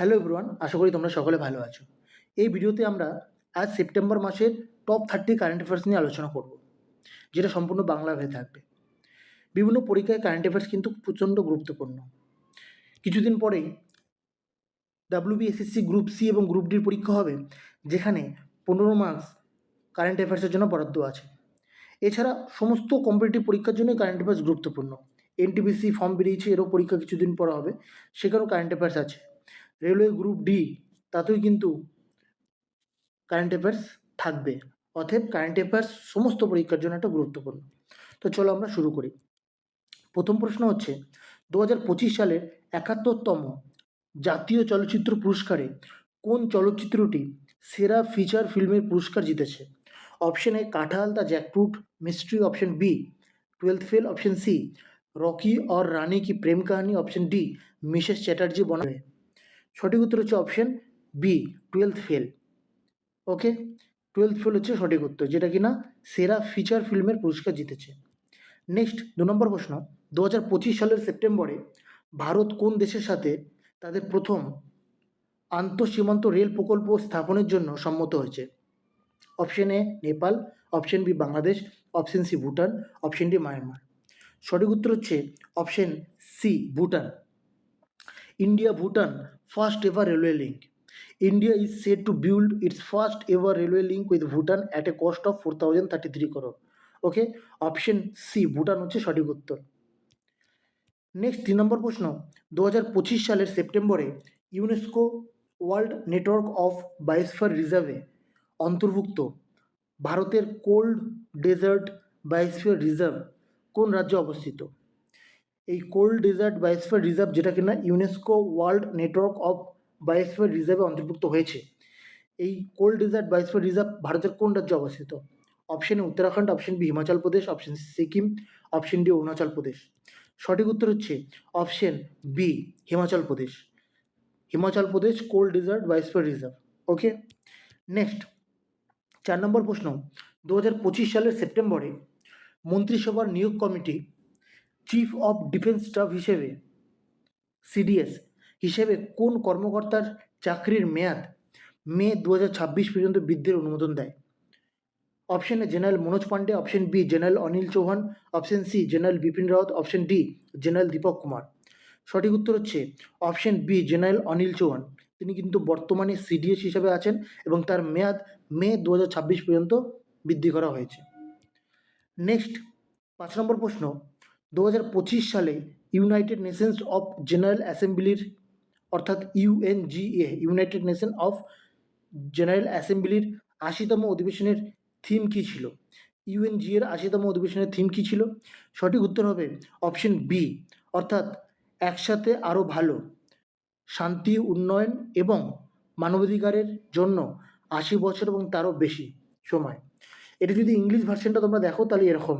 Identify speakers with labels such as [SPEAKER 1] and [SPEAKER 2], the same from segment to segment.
[SPEAKER 1] Hello everyone, আশা করি তোমরা সকলে ভালো আছো। এই ভিডিওতে আমরা আজ সেপ্টেম্বর মাসের টপ থার্টি কারেন্ট অ্যাফেয়ার্স নিয়ে আলোচনা করব, যেটা সম্পূর্ণ বাংলা হয়ে থাকবে। বিভিন্ন পরীক্ষায় কারেন্ট অ্যাফেয়ার্স কিন্তু প্রচণ্ড গুরুত্বপূর্ণ। কিছুদিন পরেই ডাব্লিউবিএসএসসি গ্রুপ সি এবং গ্রুপ ডির পরীক্ষা হবে, যেখানে পনেরো মার্কস কারেন্ট অ্যাফেয়ার্সের জন্য বরাদ্দ আছে। এছাড়া সমস্ত কম্পিটিটিভ পরীক্ষার জন্যই কারেন্ট অ্যাফেয়ার্স গুরুত্বপূর্ণ। এনটিপিসি ফর্ম বেরিয়েছে, এরও পরীক্ষা কিছুদিন পর হবে, সেখানেও কারেন্ট অ্যাফেয়ার্স আছে। রেলওয়ে গ্রুপ ডি, তাতেও কিন্তু কারেন্ট অ্যাফেয়ার্স থাকবে। অতএব কারেন্ট অ্যাফেয়ার্স সমস্ত পরীক্ষার জন্য একটা গুরুত্বপূর্ণ। তো চলো আমরা শুরু করি। প্রথম প্রশ্ন হচ্ছে দু হাজার পঁচিশ সালের একাত্তরতম জাতীয় চলচ্চিত্র পুরস্কারে কোন চলচ্চিত্রটি সেরা ফিচার ফিল্মের পুরস্কার জিতেছে? Option A Kathal, the jackfruit mystery option B twelfth fail option C Rocky aur Rani ki Prem Kahani option D Mrs Chatterjee বনাবে সঠিক উত্তর হচ্ছে option B twelfth fail okay twelfth fail হচ্ছে সঠিক উত্তর, যেটা কিনা সেরা ফিচার ফিল্মের পুরস্কার জিতেছে। নেক্সট দু নম্বর প্রশ্ন দু হাজার পঁচিশ সালের সেপ্টেম্বরে ভারত কোন দেশের সাথে তাদের প্রথম আন্তঃসীমান্ত রেল প্রকল্প স্থাপনের জন্য সম্মত হয়েছে? Option A Nepal option B Bangladesh option C Bhutan option D Myanmar. সঠিক উত্তর হচ্ছে option C Bhutan. India, Bhutan link India is set to build its first ever railway link with Bhutan at a cost of four thousand thirty three crore okay option C Bhutan হচ্ছে সঠিক উত্তর। Next তিন নম্বর প্রশ্ন। দু হাজার পঁচিশ সালের সেপ্টেম্বরে UNESCO world network of biosphere রিজার্ভে অন্তর্ভুক্ত ভারতের কোল্ড ডেজার্ট বায়োস্ফিয়ার রিজার্ভ কোন রাজ্যে অবস্থিত? এই কোল্ড ডেজার্ট বায়োস্ফিয়ার রিজার্ভ যেটা কিনা UNESCO world network of biosphere রিজার্ভে অন্তর্ভুক্ত হয়েছে। এই কোল্ড ডেজার্ট বায়োস্ফিয়ার রিজার্ভ ভারতের কোন রাজ্যে অবস্থিত? Option A Uttarakhand option B Himachal Pradesh option C Sikkim option D Arunachal Pradesh. সঠিক উত্তর হচ্ছে option B Himachal Pradesh. Himachal Pradesh cold desert biosphere reserve okay next চার নম্বর প্রশ্ন। দু হাজার পঁচিশ সালের সেপ্টেম্বরে মন্ত্রিসভার নিয়োগ committee chief of defence staff হিসেবে সিডিএস হিসেবে কোন কর্মকর্তার চাকরির মেয়াদ মে দু হাজার ছাব্বিশ পর্যন্ত বৃদ্ধির অনুমোদন দেয়? Option A general Manoj Pande option B general Anil Chauhan option C general Bipin Rawat option D general Deepak Kumar সঠিক উত্তর হচ্ছে option B general Anil Chauhan তিনি কিন্তু বর্তমানে সিডিএস হিসেবে আছেন এবং তার মেয়াদ মে দু হাজার ছাব্বিশ পর্যন্ত বৃদ্ধি করা হয়েছে। নেক্সট পাঁচ নম্বর প্রশ্ন। দু হাজার পঁচিশ সালে ইউনাইটেড নেশনস অফ জেনারেল অ্যাসেম্বলির অর্থাৎ UNGA United Nation of General অ্যাসেম্বলির আশিতম অধিবেশনের থিম কী ছিল? ইউএনজি এর আশিতম অধিবেশনের থিম কী ছিল? সঠিক উত্তর হবে অপশন বি অর্থাৎ একসাথে আরও ভালো, শান্তি, উন্নয়ন এবং মানবাধিকারের জন্য আশি বছর এবং তারও বেশি সময়। এটা যদি ইংলিশ ভার্সনটা তোমরা দেখো তাহলে এরকম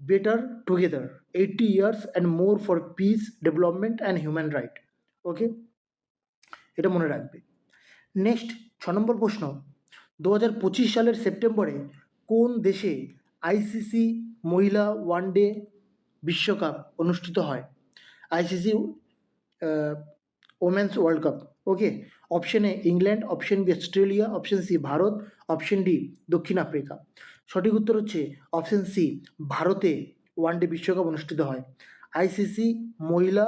[SPEAKER 1] better together eighty years and more for peace development and human right okay এটা মনে রাখবে। নেক্সট ছ নম্বর প্রশ্ন। দু হাজার পঁচিশ সালের সেপ্টেম্বরে কোন দেশে আইসিসি মহিলা ওয়ানডে বিশ্বকাপ অনুষ্ঠিত হয়? ICC women's world cup okay option A England option B Australia option C Bharat option D দক্ষিণ আফ্রিকা। সঠিক উত্তর হচ্ছে অপশন সি ভারতে ওয়ানডে বিশ্বকাপ অনুষ্ঠিত হয়। আইসিসি মহিলা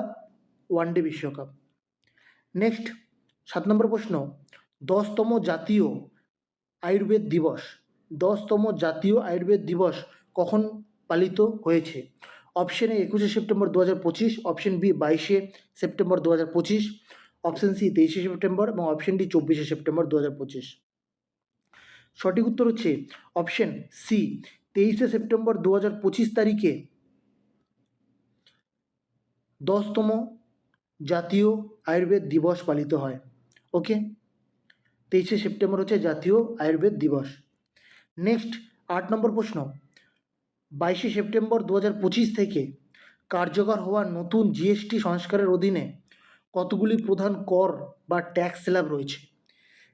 [SPEAKER 1] ওয়ানডে বিশ্বকাপ। নেক্সট সাত নম্বর প্রশ্ন, দশতম জাতীয় আয়ুর্বেদ দিবস। দশতম জাতীয় আয়ুর্বেদ দিবস কখন পালিত হয়েছে? অপশন এ একুশে সেপ্টেম্বর দু হাজার পঁচিশ। অপশন বি বাইশে সেপ্টেম্বর দু হাজার পঁচিশ। অপশন সি তেইশে সেপ্টেম্বর এবং অপশন ডি চব্বিশে সেপ্টেম্বর দু হাজার পঁচিশ। সঠিক উত্তর হচ্ছে অপশন সি তেইশে সেপ্টেম্বর দু হাজার পঁচিশ তারিখে দশতম জাতীয় আয়ুর্বেদ দিবস পালিত হয়। ওকে তেইশে সেপ্টেম্বর হচ্ছে জাতীয় আয়ুর্বেদ দিবস। নেক্সট আট নম্বর প্রশ্ন। বাইশে সেপ্টেম্বর দু হাজার পঁচিশ থেকে কার্যকর হওয়া নতুন জিএসটি সংস্কারের অধীনে কতগুলি প্রধান কর বা ট্যাক্স স্ল্যাব রয়েছে?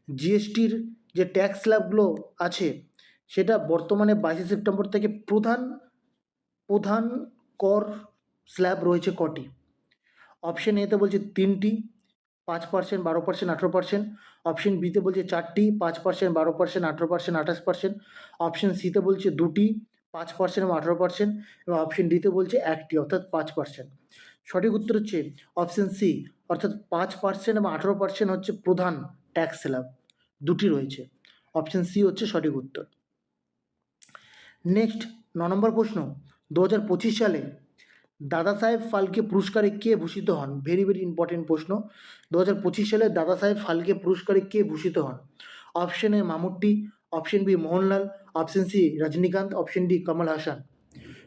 [SPEAKER 1] জিএসটির যে ট্যাক্স স্ল্যাবগুলো আছে, সেটা বর্তমানে বাইশে সেপ্টেম্বর থেকে প্রধান প্রধান কর স্ল্যাব রয়েছে কটি? অপশন এতে বলছে তিনটি, পাঁচ পার্সেন্ট বারো পার্সেন্ট আঠেরো পার্সেন্ট অপশন বিতে বলছে চারটি, পাঁচ পার্সেন্ট বারো পার্সেন্ট আঠেরো পার্সেন্ট আঠাশ পার্সেন্ট অপশন সিতে বলছে দুটি, পাঁচ পার্সেন্ট এবং আঠেরো পার্সেন্ট এবং অপশন ডিতে বলছে একটি, অর্থাৎ পাঁচ পার্সেন্ট সঠিক উত্তর হচ্ছে অপশন সি অর্থাৎ পাঁচ পার্সেন্ট এবং আঠেরো পার্সেন্ট হচ্ছে প্রধান ট্যাক্স স্ল্যাব দুটি রয়েছে। অপশন সি হচ্ছে সঠিক উত্তর। নেক্সট ন নম্বর প্রশ্ন। দু হাজার পঁচিশ সালে দাদা সাহেব ফালকে পুরস্কারে কে ভূষিত হন? ভেরি ভেরি ইম্পর্টেন্ট প্রশ্ন। দু হাজার পঁচিশ সালে দাদা সাহেব ফালকে পুরস্কারে কে ভূষিত হন? Option A Mammootty. Option B Mohanlal. Option C Rajinikanth. Option D Kamal Haasan.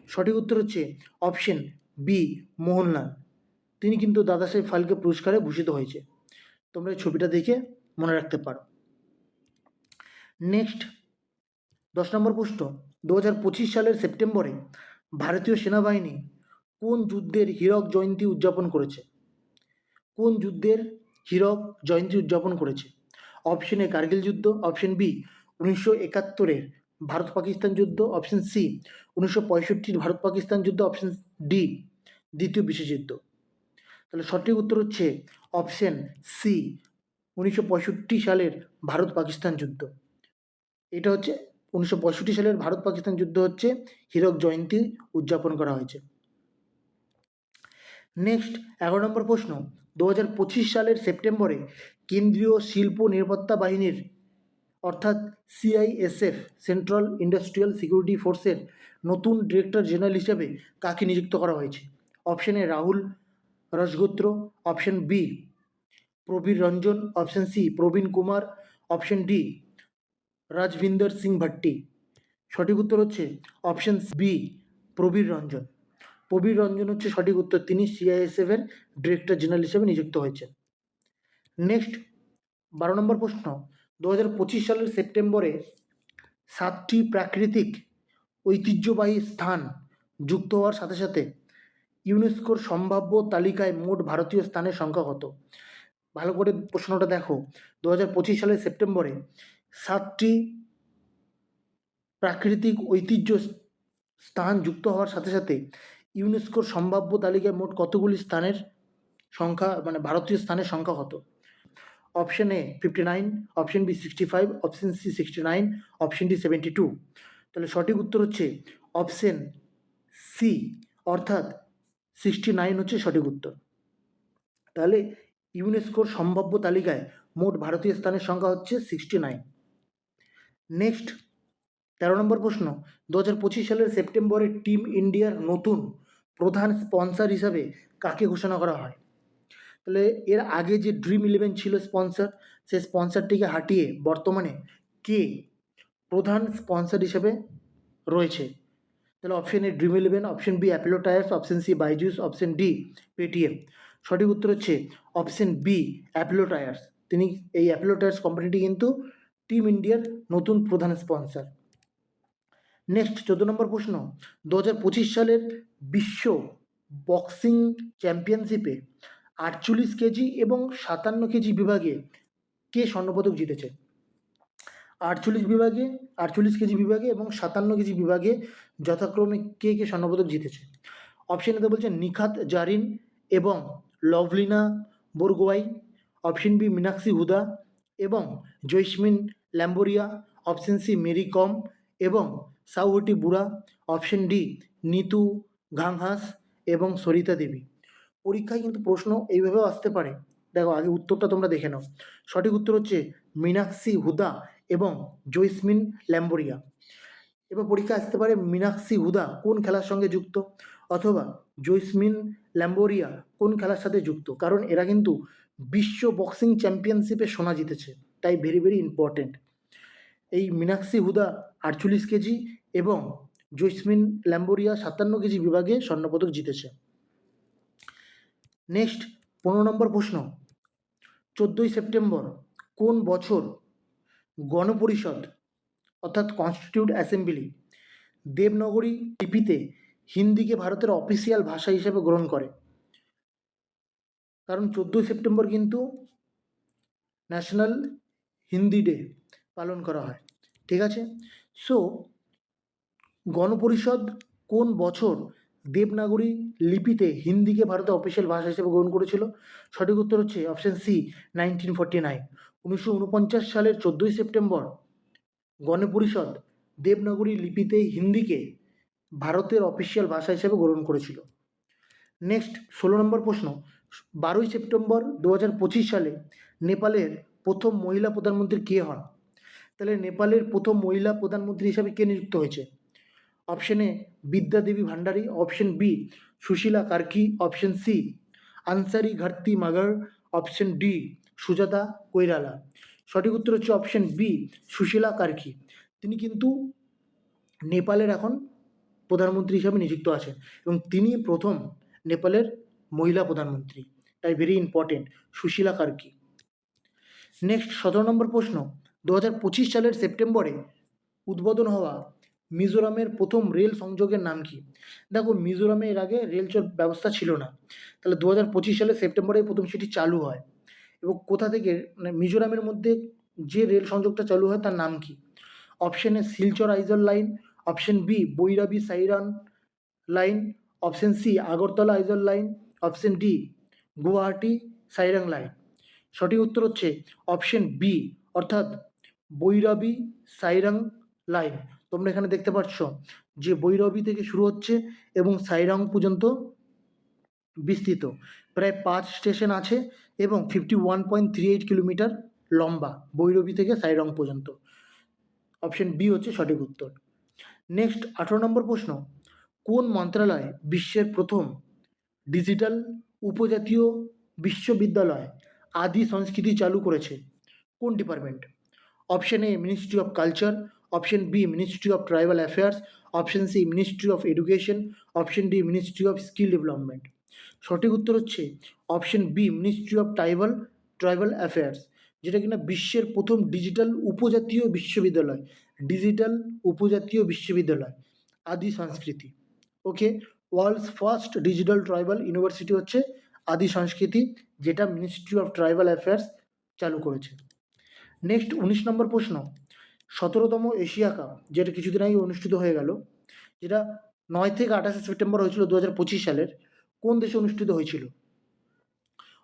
[SPEAKER 1] সঠিক উত্তর হচ্ছে অপশন বি মোহনলাল। তিনি কিন্তু দাদা সাহেব ফালকে পুরস্কারে ভূষিত হয়েছে। তোমরা এই ছবিটা দেখে মনে রাখতে পারো। নেক্সট। দশ নম্বর প্রশ্ন দু হাজার পঁচিশ সালের সেপ্টেম্বরে ভারতীয় সেনাবাহিনী কোন যুদ্ধের হীরক জয়ন্তী উদযাপন করেছে? কোন যুদ্ধের হীরক জয়ন্তী উদযাপন করেছে? অপশন এ কার্গিল যুদ্ধ, অপশন বি উনিশশো একাত্তরের ভারত পাকিস্তান যুদ্ধ, অপশন সি উনিশশো পঁয়ষট্টির ভারত পাকিস্তান যুদ্ধ, অপশন ডি দ্বিতীয় বিশ্বযুদ্ধ। তাহলে সঠিক উত্তর হচ্ছে অপশন সি উনিশশো পঁয়ষট্টি সালের ভারত পাকিস্তান যুদ্ধ। এটা হচ্ছে উনিশশো পঁয়ষট্টি সালের ভারত পাকিস্তান যুদ্ধ হচ্ছে, হীরক জয়ন্তী উদযাপন করা হয়েছে। নেক্সট এগারো নম্বর প্রশ্ন, দু হাজার পঁচিশ সালের সেপ্টেম্বরে কেন্দ্রীয় শিল্প নিরাপত্তা বাহিনীর, অর্থাৎ সিআইএসএফ সেন্ট্রাল ইন্ডাস্ট্রিয়াল সিকিউরিটি ফোর্সের নতুন ডিরেক্টর জেনারেল হিসেবে কাকে নিযুক্ত করা হয়েছে? Option Rahul Rasgotra option B Prabir Ranjan. Option C Praveen Kumar. Option D Rajwinder Singh Bhatti. সঠিক উত্তর হচ্ছে অপশন বি প্রবীর রঞ্জন। প্রবীর রঞ্জন হচ্ছে সঠিক উত্তর। তিনি সিআইএসএফ এর ডিরেক্টর জেনারেল হিসেবে নিযুক্ত হয়েছেন। নেক্সট বারো নম্বর প্রশ্ন। দু হাজার পঁচিশ সালের সেপ্টেম্বরে সাতটি প্রাকৃতিক ঐতিহ্যবাহী স্থান যুক্ত হওয়ার সাথে সাথে ইউনেস্কোর সম্ভাব্য তালিকায় মোট ভারতীয় স্থানের সংখ্যা কত? ভালো করে প্রশ্নটা দেখো। দু হাজার পঁচিশ সালের সেপ্টেম্বরে সাতটি প্রাকৃতিক ঐতিহ্য স্থান যুক্ত হওয়ার সাথে সাথে ইউনেস্কোর সম্ভাব্য তালিকায় মোট কতগুলি স্থানের সংখ্যা মানে ভারতীয় স্থানের সংখ্যা কত? Option A fifty nine option B sixty five option C sixty nine option D seventy two তাহলে সঠিক উত্তর হচ্ছে অপশন সি, অর্থাৎ সিক্সটি নাইন হচ্ছে সঠিক উত্তর। তাহলে ইউনেস্কোর সম্ভাব্য তালিকায় মোট ভারতীয় স্থানের সংখ্যা হচ্ছে সিক্সটি নাইন নেক্সট তেরো নম্বর প্রশ্ন দু হাজার পঁচিশ সালের সেপ্টেম্বরে টিম ইন্ডিয়ার নতুন প্রধান স্পন্সর হিসাবে কাকে ঘোষণা করা হয়? তাহলে এর আগে যে ড্রিম ইলেভেন ছিল স্পন্সর, সেই স্পন্সরটিকে হাটিয়ে বর্তমানে কে প্রধান স্পন্সর হিসেবে রয়েছে? তাহলে option A dream eleven option B Apollo tyres option C Byju's option D Paytm সঠিক উত্তর হচ্ছে অপশন বি অ্যাপেলো টায়ার্স তিনি এই অ্যাপেলো টায়ার্স কোম্পানিটি কিন্তু টিম ইন্ডিয়ার নতুন প্রধান স্পন্সর। নেক্সট, চোদ্দ নম্বর প্রশ্ন। দু হাজার পঁচিশ সালের বিশ্ব বক্সিং চ্যাম্পিয়নশিপে আটচল্লিশ কেজি এবং সাতান্ন কেজি বিভাগে কে স্বর্ণপদক জিতেছে? আটচল্লিশ বিভাগে, আটচল্লিশ কেজি বিভাগে এবং সাতান্ন কেজি বিভাগে যথাক্রমে কে কে স্বর্ণপদক জিতেছে? অপশন এতে বলছে নিখাত জারিন এবং লভলিনা বরগোয়াই, অপশন বি মীনাক্ষী হুদা এবং জৈসমিন ল্যাম্বোরিয়া, অপশন সি মেরি কম এবং সাউহটি বুড়া, অপশন ডি নিতু ঘাংহাস এবং সরিতা দেবী। পরীক্ষায় কিন্তু প্রশ্ন এইভাবেও আসতে পারে। দেখো, আগে উত্তরটা তোমরা দেখে নাও। সঠিক উত্তর হচ্ছে মীনাক্ষী হুদা এবং জৈসমিন ল্যাম্বোরিয়া। এবার পরীক্ষা আসতে পারে মীনাক্ষী হুদা কোন খেলার সঙ্গে যুক্ত অথবা জৈসমিন ল্যাম্বোরিয়া কোন খেলার সাথে যুক্ত? কারণ এরা কিন্তু বিশ্ব বক্সিং চ্যাম্পিয়নশিপে সোনা জিতেছে। তাই ভেরি ভেরি ইম্পর্টেন্ট এই মীনাক্ষী হুদা আটচল্লিশ কেজি এবং জৈসমিন ল্যাম্বোরিয়া সাতান্ন কেজি বিভাগে স্বর্ণপদক জিতেছে। নেক্সট, পনেরো নম্বর প্রশ্ন। চোদ্দোই সেপ্টেম্বর কোন বছর গণপরিষদ অর্থাৎ কনস্টিটিউট অ্যাসেম্বলি দেবনগরী লিপিতে হিন্দিকে ভারতের অফিসিয়াল ভাষা হিসেবে গ্রহণ করে? কারণ চোদ্দোই সেপ্টেম্বর কিন্তু ন্যাশনাল হিন্দি ডে। পালন করা হয়। ঠিক আছে? সো গণপরিষদ কোন বছর দেবনাগরী লিপিতে হিন্দিকে ভারতের অফিসিয়াল ভাষা হিসেবে গ্রহণ করেছিল? সঠিক উত্তর হচ্ছে option C nineteen forty nine উনিশশো উনপঞ্চাশ সালের চোদ্দোই সেপ্টেম্বর গণপরিষদ দেবনাগরী লিপিতে হিন্দিকে ভারতের অফিসিয়াল ভাষা হিসেবে গ্রহণ করেছিল। নেক্সট ষোলো নম্বর প্রশ্ন। বারোই সেপ্টেম্বর দু হাজার পঁচিশ সালে নেপালের প্রথম মহিলা প্রধানমন্ত্রী কে হন? তাহলে নেপালের প্রথম মহিলা প্রধানমন্ত্রী হিসাবে কে নিযুক্ত হয়েছে? Option A Bidya Devi Bhandari. Option B, Sushila Karki. Option C, Onsari Gharti Magar. Option D, Sujata Koirala. সঠিক উত্তর হচ্ছে অপশন বি, সুশীলা কার্কি। তিনি কিন্তু নেপালের এখন প্রধানমন্ত্রী হিসাবে নিযুক্ত আছেন এবং তিনি প্রথম নেপালের মহিলা প্রধানমন্ত্রী। তাই very important Sushila Karki. Next সতেরো নম্বর প্রশ্ন। দু হাজার পঁচিশ সালের সেপ্টেম্বরে উদ্বোধন হওয়া মিজোরামের প্রথম রেল সংযোগের নাম কি? দেখো, মিজোরামে এর আগে রেল চল ব্যবস্থা ছিল না। তাহলে দু হাজার পঁচিশ সালের সেপ্টেম্বরে প্রথম সেটি চালু হয় এবং কোথা থেকে? মানে মিজোরামের মধ্যে যে রেল সংযোগটা চালু হয় তার নাম কি? Option A Silchar Aizawl line, option B Bairabi Sairang line, option C Agartala Aizawl line, option D Guwahati Sairang line. সঠিক উত্তর হচ্ছে অপশন বি, অর্থাৎ বৈরাবী সাইরাং লাইন। তোমরা এখানে দেখতে পাচ্ছ যে বৈরবী থেকে শুরু হচ্ছে এবং সাইরাং পর্যন্ত বিস্তৃত। প্রায় পাঁচ স্টেশন আছে এবং fifty one point three eight kilometre লম্বা বৈরবী থেকে সাইরং পর্যন্ত। অপশন বি হচ্ছে সঠিক উত্তর। নেক্সট আঠারো নম্বর প্রশ্ন, কোন মন্ত্রণালয় বিশ্বের প্রথম ডিজিটাল উপজাতীয় বিশ্ববিদ্যালয় আদি সংস্কৃতি চালু করেছে? কোন department option A ministry of culture option B ministry of tribal affairs option C ministry of education option D ministry of skill development সঠিক উত্তর হচ্ছে option B ministry of tribal tribal affairs যেটা কিনা বিশ্বের প্রথম ডিজিটাল উপজাতীয় বিশ্ববিদ্যালয় digital উপজাতীয় বিশ্ববিদ্যালয়, Adi Sanskriti. Okay world's first digital tribal university হচ্ছে আদি সংস্কৃতি, যেটা মিনিস্ট্রি অফ ট্রাইবাল অ্যাফেয়ার্স চালু করেছে। নেক্সট উনিশ নম্বর প্রশ্ন। সতেরোতম এশিয়া কাপ, যেটা কিছুদিন আগে অনুষ্ঠিত হয়ে গেল, যেটা নয় থেকে আঠাশে সেপ্টেম্বর হয়েছিল দু হাজার পঁচিশ সালের, কোন দেশে অনুষ্ঠিত হয়েছিল?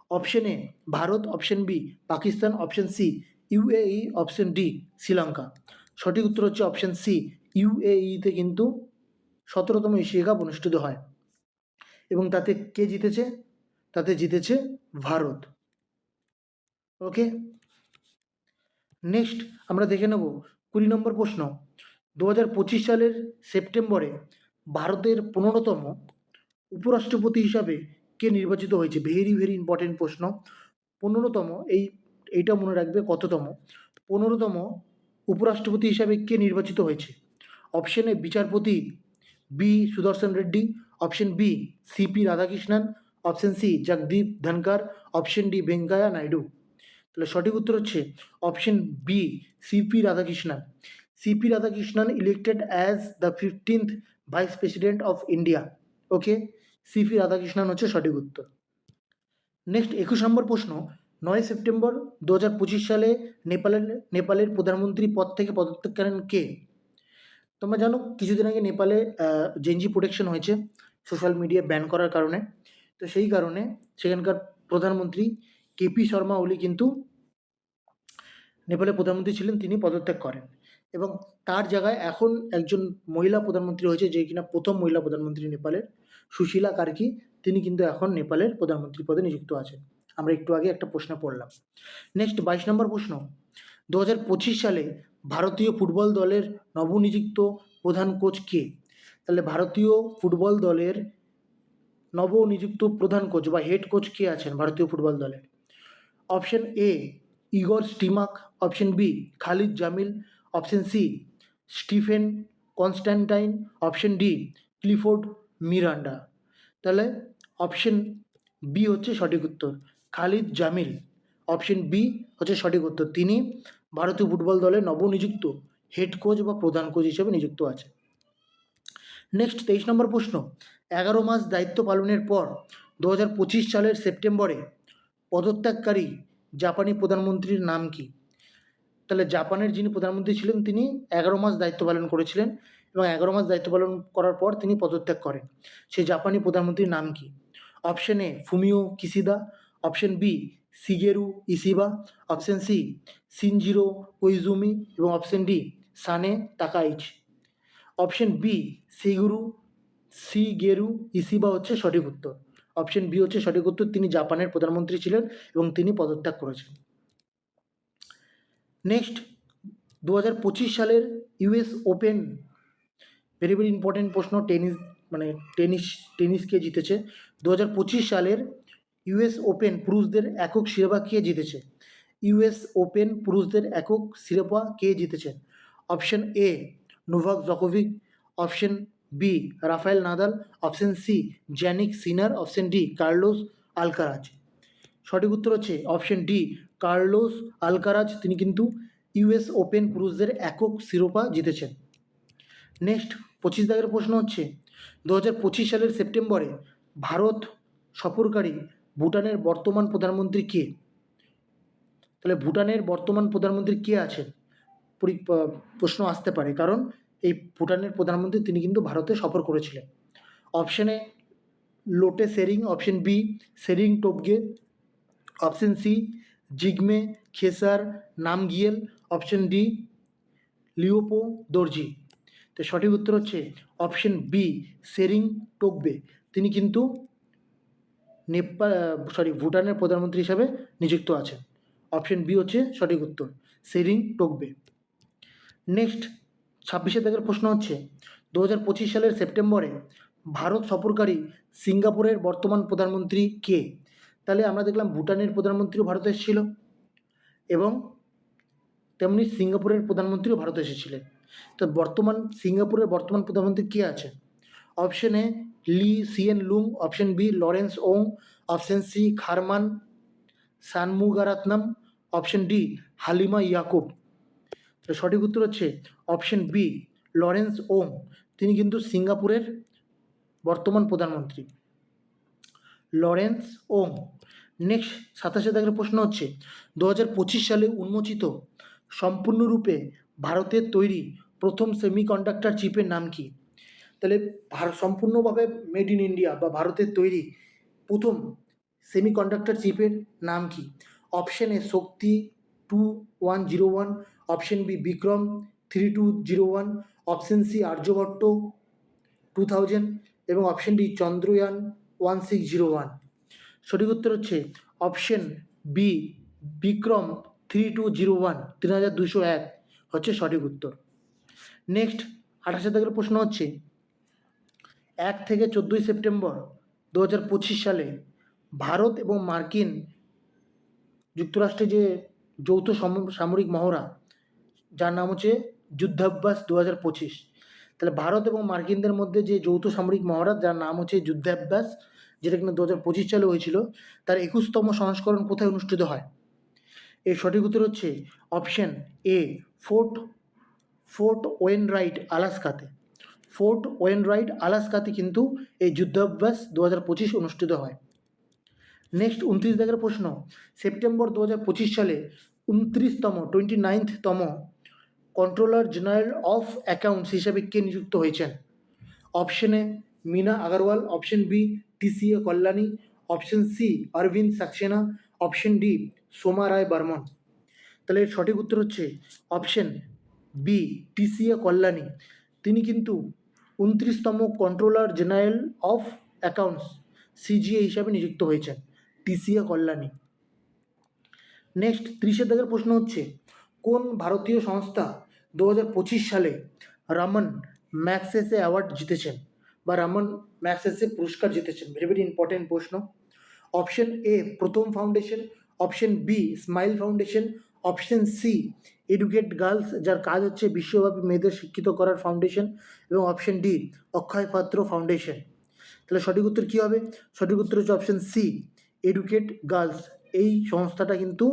[SPEAKER 1] Option A, Bharat, option B, Pakistan, option C UAE option D, Sri Lanka. সঠিক উত্তর হচ্ছে অপশন সি ইউএইতে কিন্তু সতেরোতম এশিয়া কাপ অনুষ্ঠিত হয়। এবং তাতে কে জিতেছে? তাতে জিতেছে ভারত। ওকে? নেক্সট আমরা দেখে নেব কুড়ি নম্বর প্রশ্ন। দু হাজার পঁচিশ সালের সেপ্টেম্বরে ভারতের পনেরোতম উপরাষ্ট্রপতি হিসাবে কে নির্বাচিত হয়েছে? ভেরি ভেরি ইম্পর্টেন্ট প্রশ্ন। পনেরোতম, এই, এইটা মনে রাখবে কততম? পনেরোতম উপরাষ্ট্রপতি হিসাবে কে নির্বাচিত হয়েছে? অপশন এ বিচারপতি। B Sudershan Reddy. Option B CP Radhakrishnan. Option C Jagdeep Dhankhar option D Venkaiah Naidu. তাহলে সঠিক উত্তর হচ্ছে option B CP Radhakrishnan CP Radhakrishnan elected as the fifteenth vice president of India okay CP Radhakrishnan হচ্ছে সঠিক উত্তর। Next একুশ নম্বর প্রশ্ন, নয় সেপ্টেম্বর দু হাজার পঁচিশ সালে নেপালের নেপালের প্রধানমন্ত্রী পদ থেকে পদত্যাগ করেন কে? তোমরা জানো, কিছুদিন আগে নেপালে জেনজি প্রোটেকশন হয়েছে সোশ্যাল মিডিয়া ব্যান করার কারণে। তো সেই কারণে সেখানকার প্রধানমন্ত্রী কেপি শর্মা ওলি কিন্তু নেপালের প্রধানমন্ত্রী ছিলেন, তিনি পদত্যাগ করেন। এবং তার জায়গায় এখন একজন মহিলা প্রধানমন্ত্রী হয়েছে যে কিনা প্রথম মহিলা প্রধানমন্ত্রী নেপালের সুশীলা কার্কি। তিনি কিন্তু এখন নেপালের প্রধানমন্ত্রী পদে নিযুক্ত আছেন। আমরা একটু আগে একটা প্রশ্ন পড়লাম। নেক্সট বাইশ নম্বর প্রশ্ন। দু হাজার পঁচিশ সালে ভারতীয় ফুটবল দলের নবনিযুক্ত প্রধান কোচ কে? তাহলে ভারতীয় ফুটবল দলের নবনিযুক্ত প্রধান কোচ বা হেড কোচ কে আছেন ভারতীয় ফুটবল দলের? Option A Igor Stimac option B Khalid Jamil option C Stephen Constantine option D Clifford Miranda তাহলে অপশন বি হচ্ছে সঠিক উত্তর খালিদ জামিল অপশন বি হচ্ছে সঠিক উত্তর, তিনি ভারতীয় ফুটবল দলে নবনিযুক্ত হেড কোচ বা প্রধান কোচ হিসেবে নিযুক্ত আছে নেক্সট তেইশ নম্বর প্রশ্ন, এগারো মাস দায়িত্ব পালনের পর, দু হাজার পঁচিশ সালের সেপ্টেম্বরে পদত্যাগকারী জাপানি প্রধানমন্ত্রীর নাম কি? তাহলে জাপানের যিনি প্রধানমন্ত্রী ছিলেন, তিনি এগারো মাস দায়িত্ব পালন করেছিলেন এবং এগারো মাস দায়িত্ব পালন করার পর তিনি পদত্যাগ করেন। সেই জাপানি প্রধানমন্ত্রীর নাম কি? Option A, Fumio Kishida option B, Shigeru Ishiba option C, Shinjiro Koizumi এবং অপশন ডি, সানে তাকাইচ। অপশন বি, সিগুরু, সিগেরু ইসিবা হচ্ছে সঠিক উত্তর। অপশন বি হচ্ছে সঠিক উত্তর, তিনি জাপানের প্রধানমন্ত্রী ছিলেন এবং তিনি পদত্যাগ করেছেন। নেক্সট দু হাজার পঁচিশ সালের US Open very very important প্রশ্ন, টেনিস মানে টেনিস, টেনিসকে জিতেছে। দু হাজার পঁচিশ সালের ইউএস ওপেন পুরুষদের একক শিরোপা কে জিতেছে? ইউএস ওপেন পুরুষদের একক শিরোপা কে জিতেছেন option A Novak Djokovic option B Rafael Nadal option C Jannik Sinner option D Carlos Alcaraz সঠিক উত্তর হচ্ছে অপশন ডি কার্লোস আলকারাজ তিনি কিন্তু ইউএস ওপেন পুরুষদের একক শিরোপা জিতেছেন। নেক্সট পঁচিশ দাগের প্রশ্ন হচ্ছে দু হাজার পঁচিশ সালের সেপ্টেম্বরে ভারত সফরকারী ভুটানের বর্তমান প্রধানমন্ত্রী কে? তাহলে ভুটানের বর্তমান প্রধানমন্ত্রী কে আছেন? পরি প্রশ্ন আসতে পারে, কারণ এই ভুটানের প্রধানমন্ত্রী তিনি কিন্তু ভারতে সফর করেছিলেন। অপশানে Lotay Tshering option B Tshering Tobgay option C Jigme Khesar Namgyel option D Lyonpo Dorji তো সঠিক উত্তর হচ্ছে অপশন বি সেরিং টোকবে তিনি কিন্তু নেপাল সরি ভুটানের প্রধানমন্ত্রী হিসাবে নিযুক্ত আছেন। অপশন বি হচ্ছে সঠিক উত্তর সেরিং টোকবে নেক্সট ছাব্বিশে দাগের প্রশ্ন হচ্ছে দু হাজার পঁচিশ সালের সেপ্টেম্বরে ভারত সফরকারী সিঙ্গাপুরের বর্তমান প্রধানমন্ত্রী কে? তাহলে আমরা দেখলাম ভুটানের প্রধানমন্ত্রীও ভারতে এসেছিল এবং তেমনি সিঙ্গাপুরের প্রধানমন্ত্রীও ভারতে এসেছিলেন। তো বর্তমান, সিঙ্গাপুরের বর্তমান প্রধানমন্ত্রী কে আছে? Option A Lee Hsien Loong, option B Lawrence Wong, option C Tharman Shanmugaratnam, option D Halimah Yacob. সঠিক উত্তর হচ্ছে অপশন বি লরেন্স ওং তিনি কিন্তু সিঙ্গাপুরের বর্তমান প্রধানমন্ত্রী। লরেন্স ওং নেক্সট সাতাশে দাগের প্রশ্ন হচ্ছে দু হাজার পঁচিশ সালে উন্মোচিত সম্পূর্ণরূপে ভারতের তৈরি প্রথম সেমিকন্ডাক্টর চিপের নাম কি? তাহলে ভারত সম্পূর্ণভাবে মেড ইন ইন্ডিয়া বা ভারতের তৈরি প্রথম সেমিকন্ডাক্টর চিপের নাম কি? Option A Shakti two one zero one option B Vikram three two zero one option C Aryabhatta two thousand এবং option D Chandrayaan one six zero one সঠিক উত্তর হচ্ছে option B Vikram three two zero one তিন হাজার দুশো এক। হচ্ছে সঠিক উত্তর। নেক্সট আঠাশে দাগের প্রশ্ন হচ্ছে, এক থেকে চোদ্দোই সেপ্টেম্বর দু হাজার পঁচিশ সালে ভারত এবং মার্কিন যুক্তরাষ্ট্রে যে যৌথ সামরিক মহড়া, যার নাম হচ্ছে যুদ্ধাভ্যাস দু হাজার পঁচিশ। তাহলে ভারত এবং মার্কিনদের মধ্যে যে যৌথ সামরিক মহড়া, যার নাম হচ্ছে যুদ্ধাভ্যাস, যেটা কিনা দু হাজার পঁচিশ সালে হয়েছিল, তার একুশতম সংস্করণ কোথায় অনুষ্ঠিত হয়? এর সঠিক উত্তর হচ্ছে option A, Fort Fort Wainwright আলাস্কাতে। Fort Wainwright আলাস্কাতে কিন্তু এই যুদ্ধাভ্যাস দু হাজার পঁচিশ অনুষ্ঠিত হয়। নেক্সট, উনত্রিশ দাগের প্রশ্ন। সেপ্টেম্বর দু হাজার পঁচিশ সালে উনত্রিশতম টোয়েন্টি নাইনথতম কন্ট্রোলার জেনারেল অফ অ্যাকাউন্টস হিসাবে কে নিযুক্ত হয়েছেন? Option Meena Agarwal option B TCA Kalyani option C Arvind Saxena option D Soma Roy Barman তাহলে এর সঠিক উত্তর হচ্ছে অপশন বি টিসিএ কল্যাণী তিনি কিন্তু উনত্রিশতম controller general of accounts CGA হিসাবে নিযুক্ত হয়েছেন টিসিএ কল্যাণী নেক্সট ত্রিশের দাগের প্রশ্ন হচ্ছে, কোন ভারতীয় সংস্থা দু হাজার পঁচিশ সালে রামন ম্যাক্সেসে অ্যাওয়ার্ড জিতেছেন বা রামন ম্যাক্সেসে পুরস্কার জিতেছেন? ভেরি ভেরি ইম্পর্টেন্ট প্রশ্ন। Option A Pratham foundation option B Smile foundation option C Educate Girls যার কাজ হচ্ছে বিশ্বব্যাপী মেয়েদের শিক্ষিত করার ফাউন্ডেশন এবং অপশন ডি অক্ষয় পাত্র ফাউন্ডেশন তাহলে সঠিক উত্তর কী হবে? সঠিক উত্তর হচ্ছে অপশন সি এডুকেট গার্লস এই সংস্থাটা কিন্তু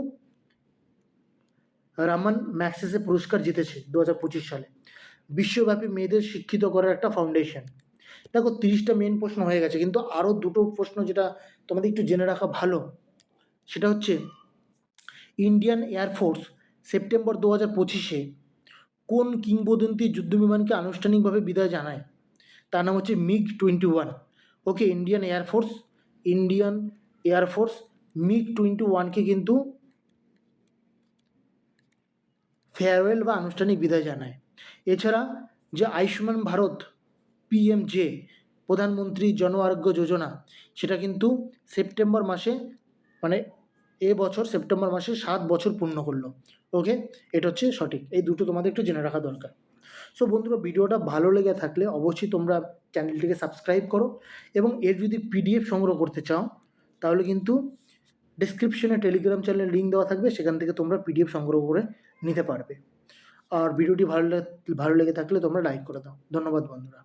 [SPEAKER 1] রামান ম্যাক্সেসে পুরস্কার জিতেছে দু হাজার পঁচিশ সালে। বিশ্বব্যাপী মেয়েদের শিক্ষিত করার একটা ফাউন্ডেশন দেখো, তিরিশটা মেন প্রশ্ন হয়ে গেছে, কিন্তু আরও দুটো প্রশ্ন যেটা তোমাদের একটু জেনে রাখা ভালো, সেটা হচ্ছে ইন্ডিয়ান এয়ারফোর্স সেপ্টেম্বর দু হাজার পঁচিশে কোন কিংবদন্তি যুদ্ধবিমানকে আনুষ্ঠানিকভাবে বিদায় জানায়? তার নাম হচ্ছে MiG twenty one okay Indian Air Force Indian Air Force MiG twenty ওয়ানকে কিন্তু ফেয়ারওয়েল বা আনুষ্ঠানিক বিদায় জানায়। এছাড়া যে আয়ুষ্মান ভারত পিএমজে প্রধানমন্ত্রী জন আরোগ্য যোজনা, সেটা কিন্তু সেপ্টেম্বর মাসে মানে এ বছর সেপ্টেম্বর মাসে সাত বছর পূর্ণ করল। ওকে এটা হচ্ছে সঠিক। এই দুটো তোমাদের একটু জেনে রাখা দরকার। সো বন্ধুরা, ভিডিওটা ভালো লেগে থাকলে অবশ্যই তোমরা চ্যানেলটিকে সাবস্ক্রাইব করো এবং এর যদি পিডিএফ সংগ্রহ করতে চাও, তাহলে কিন্তু ডিসক্রিপশনে টেলিগ্রাম চ্যানেলের লিঙ্ক দেওয়া থাকবে, সেখান থেকে তোমরা পিডিএফ সংগ্রহ করে নিতে পারবে। আর ভিডিওটি ভালো ভালো লেগে থাকলে তোমরা লাইক করে দাও। ধন্যবাদ বন্ধুরা।